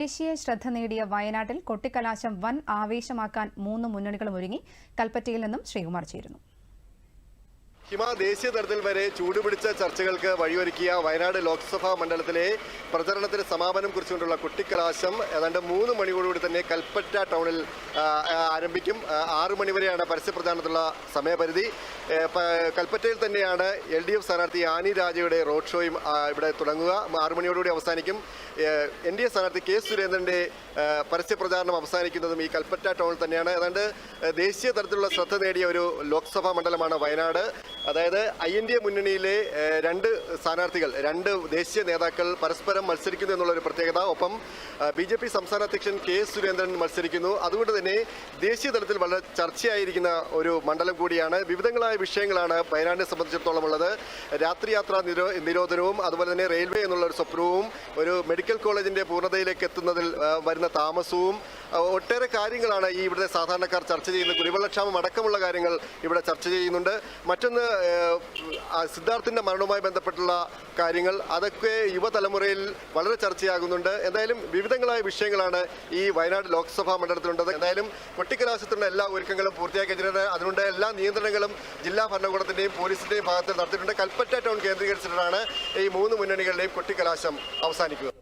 ദേശീയ ശ്രദ്ധ നേടിയ വയനാട്ടിൽ കൊട്ടിക്കലാശം വൻ ആവേശമാക്കാൻ മൂന്ന് മുന്നണികളും ഒരുങ്ങി. കൽപ്പറ്റയിൽ നിന്നും ശ്രീകുമാർ ചേരുന്നു. ഹിമ ദേശീയ തലത്തിൽ വരെ ചൂടുപിടിച്ച ചർച്ചകൾക്ക് വഴിയൊരുക്കിയ വയനാട് ലോക്സഭാ മണ്ഡലത്തിലെ പ്രചരണത്തിന് സമാപനം കുറിച്ചുകൊണ്ടുള്ള കുട്ടിക്കലാശം ഏതാണ്ട് മൂന്ന് മണിയോടുകൂടി തന്നെ കൽപ്പറ്റ ടൗണിൽ ആരംഭിക്കും. ആറു മണിവരെയാണ് പരസ്യപ്രചാരണത്തിലുള്ള സമയപരിധി. കൽപ്പറ്റയിൽ തന്നെയാണ് എൽ ഡി എഫ് സ്ഥാനാർത്ഥി ആനി രാജയുടെ റോഡ് ഷോയും ഇവിടെ തുടങ്ങുക. ആറു മണിയോടുകൂടി അവസാനിക്കും. എൻ ഡി എ സ്ഥാനാർത്ഥി കെ സുരേന്ദ്രന്റെ പരസ്യപ്രചാരണം അവസാനിക്കുന്നതും ഈ കൽപ്പറ്റ ടൗണിൽ തന്നെയാണ്. ഏതാണ്ട് ദേശീയ തലത്തിലുള്ള ശ്രദ്ധ നേടിയ ഒരു ലോക്സഭാ മണ്ഡലമാണ് വയനാട്. അതായത് ഐ എൻ ഡി എ മുന്നണിയിലെ രണ്ട് സ്ഥാനാർത്ഥികൾ രണ്ട് ദേശീയ നേതാക്കൾ പരസ്പരം മത്സരിക്കുന്നു എന്നുള്ള ഒരു പ്രത്യേകത. ഒപ്പം ബി ജെ പി സംസ്ഥാന അധ്യക്ഷൻ കെ എസ് സുരേന്ദ്രൻ മത്സരിക്കുന്നു. അതുകൊണ്ട് തന്നെ ദേശീയ തലത്തിൽ വളരെ ചർച്ചയായിരിക്കുന്ന ഒരു മണ്ഡലം കൂടിയാണ്. വിവിധങ്ങളായ വിഷയങ്ങളാണ് വയനാടിനെ സംബന്ധിച്ചിടത്തോളം ഉള്ളത്. രാത്രി യാത്രാ നിരോ നിരോധനവും അതുപോലെ തന്നെ റെയിൽവേ എന്നുള്ള ഒരു സ്വപ്നവും ഒരു മെഡിക്കൽ കോളേജിന്റെ പൂർണതയിലേക്ക് എത്തുന്നതിൽ വരുന്ന താമസവും ഒട്ടേറെ കാര്യങ്ങളാണ് ഈ ഇവിടുത്തെ സാധാരണക്കാർ ചർച്ച ചെയ്യുന്നത്. കുടിവെള്ളക്ഷാമം അടക്കമുള്ള കാര്യങ്ങൾ ഇവിടെ ചർച്ച ചെയ്യുന്നുണ്ട്. മറ്റൊന്ന് സിദ്ധാർത്ഥിന്റെ മരണവുമായി ബന്ധപ്പെട്ടുള്ള കാര്യങ്ങൾ. അതൊക്കെ യുവതലമുറയിൽ വളരെ ചർച്ചയാകുന്നുണ്ട്. എന്തായാലും വിവിധങ്ങളായ വിഷയങ്ങളാണ് ഈ വയനാട് ലോക്സഭാ മണ്ഡലത്തിലുണ്ടത് എന്തായാലും കൊട്ടിക്കലാശത്തിനുള്ള എല്ലാ ഒരുക്കങ്ങളും പൂർത്തിയാക്കിയിട്ടുണ്ട്. അതിനുണ്ട് എല്ലാ നിയന്ത്രണങ്ങളും ജില്ലാ ഭരണകൂടത്തിന്റെയും പോലീസിന്റെയും ഭാഗത്ത് നടത്തിയിട്ടുണ്ട്. കൽപ്പറ്റ ടൗൺ കേന്ദ്രീകരിച്ചിട്ടാണ് ഈ മൂന്ന് മുന്നണികളുടെയും കൊട്ടിക്കലാശം അവസാനിക്കുക